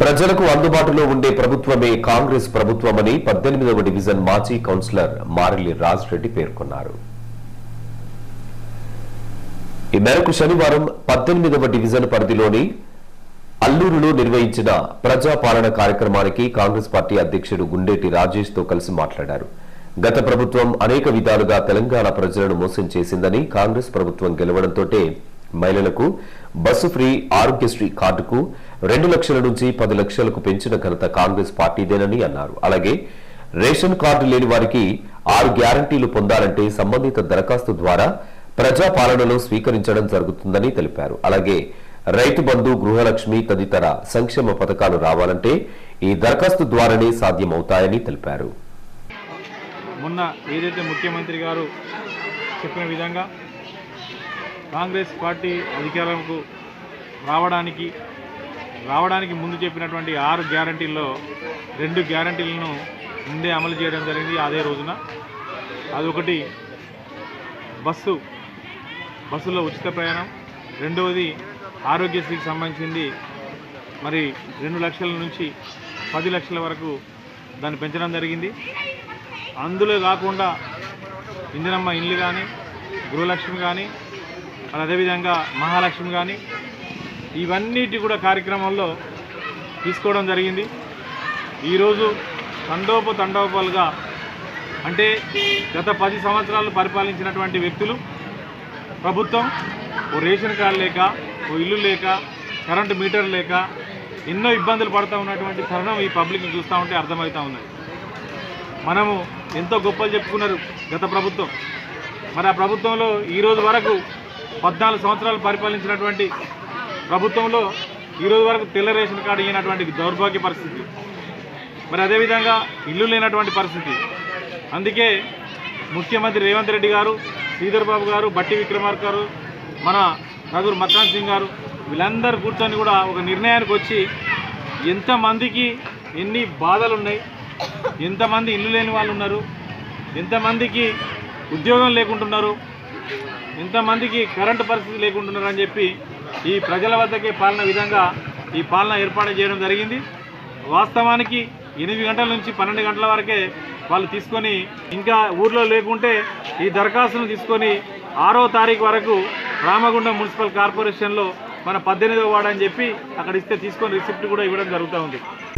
ప్రజలకు అందుబాటులో ఉండే ప్రభుత్వమే కాంగ్రెస్ ప్రభుత్వమని పద్దెనిమిదవ డివిజన్ మాజీ కౌన్సిలర్ మారెల్లి రాజ్ రెడ్డి పేర్కొన్నారు. ఈ మేరకు శనివారం పద్దెనిమిదవ డివిజన్ పరిధిలోని అల్లూరులో నిర్వహించిన ప్రజాపాలన కార్యక్రమానికి కాంగ్రెస్ పార్టీ అధ్యక్షుడు గుండేటి రాజేష్తో కలిసి మాట్లాడారు. గత ప్రభుత్వం అనేక విధాలుగా తెలంగాణ ప్రజలను మోసం చేసిందని కాంగ్రెస్ ప్రభుత్వం గెలవడంతోటే మహిళలకు బస్సు ఫ్రీ ఆరోగ్యశ్రీ కార్డుకు రెండు లక్షల నుంచి పది లక్షలకు పెంచిన ఘనత కాంగ్రెస్ పార్టీదేనని అన్నారు. అలాగే రేషన్ కార్డు లేని వారికి ఆరు గ్యారంటీలు పొందాలంటే సంబంధిత దరఖాస్తు ద్వారా ప్రజాపాలనలో స్వీకరించడం జరుగుతుందని తెలిపారు. అలాగే రైతు బంధు గృహలక్ష్మి తదితర సంక్షేమ పథకాలు రావాలంటే ఈ దరఖాస్తు ద్వారానే సాధ్యమవుతాయని తెలిపారు. మొన్న ఏదైతే ముఖ్యమంత్రి గారు చెప్పిన విధంగా కాంగ్రెస్ పార్టీ అధికారంకు రావడానికి రావడానికి ముందు చెప్పినటువంటి ఆరు గ్యారంటీల్లో రెండు గ్యారంటీలను ముందే అమలు చేయడం జరిగింది అదే రోజున. అదొకటి బస్సు బస్సులో ఉచిత ప్రయాణం. రెండవది ఆరోగ్యశ్రీకి సంబంధించింది. మరి రెండు లక్షల నుంచి పది లక్షల వరకు దాన్ని పెంచడం జరిగింది. అందులో కాకుండా ఇందిరమ్మ ఇల్లు కానీ గృహలక్ష్మి కానీ మరి అదేవిధంగా మహాలక్ష్మి కానీ ఇవన్నిటి కూడా కార్యక్రమంలో తీసుకోవడం జరిగింది. ఈరోజు తండోపు తండోపాలుగా అంటే గత పది సంవత్సరాలు పరిపాలించినటువంటి వ్యక్తులు ప్రభుత్వం ఓ రేషన్ కార్డు లేక ఓ ఇల్లు లేక కరెంటు మీటర్ లేక ఎన్నో ఇబ్బందులు పడుతూ ఉన్నటువంటి తరుణం ఈ పబ్లిక్ని చూస్తూ ఉంటే అర్థమవుతూ ఉన్నది. మనము ఎంతో గొప్పలు చెప్పుకున్నారు గత ప్రభుత్వం. మరి ఆ ప్రభుత్వంలో ఈరోజు వరకు పద్నాలుగు సంవత్సరాలు పరిపాలించినటువంటి ప్రభుత్వంలో ఈరోజు వరకు తెల్ల రేషన్ కార్డు ఇవ్వనటువంటి దౌర్భాగ్య పరిస్థితి. మరి అదేవిధంగా ఇల్లు లేనటువంటి పరిస్థితి. అందుకే ముఖ్యమంత్రి రేవంత్ రెడ్డి గారు శ్రీధర్ బాబు గారు బట్టి విక్రమార్క గారు మన నదురు మక్రాన్ సింగ్ గారు వీళ్ళందరూ కూర్చొని కూడా ఒక నిర్ణయానికి వచ్చి ఎంతమందికి ఎన్ని బాధలు ఉన్నాయి ఎంతమంది ఇల్లు లేని వాళ్ళు ఉన్నారు ఎంతమందికి ఉద్యోగం లేకుంటున్నారు ఎంతమందికి కరెంటు పరిస్థితి లేకుంటున్నారని చెప్పి ఈ ప్రజల వద్దకే పాలన విధంగా ఈ పాలన ఏర్పాటు చేయడం జరిగింది. వాస్తవానికి ఎనిమిది గంటల నుంచి పన్నెండు గంటల వరకే వాళ్ళు తీసుకొని ఇంకా ఊర్లో లేకుంటే ఈ దరఖాస్తును తీసుకొని ఆరో తారీఖు వరకు రామగుండం మున్సిపల్ కార్పొరేషన్లో మన పద్దెనిమిదో వాడని చెప్పి అక్కడ ఇస్తే తీసుకొని రిసిప్ట్ కూడా ఇవ్వడం జరుగుతూ ఉంది.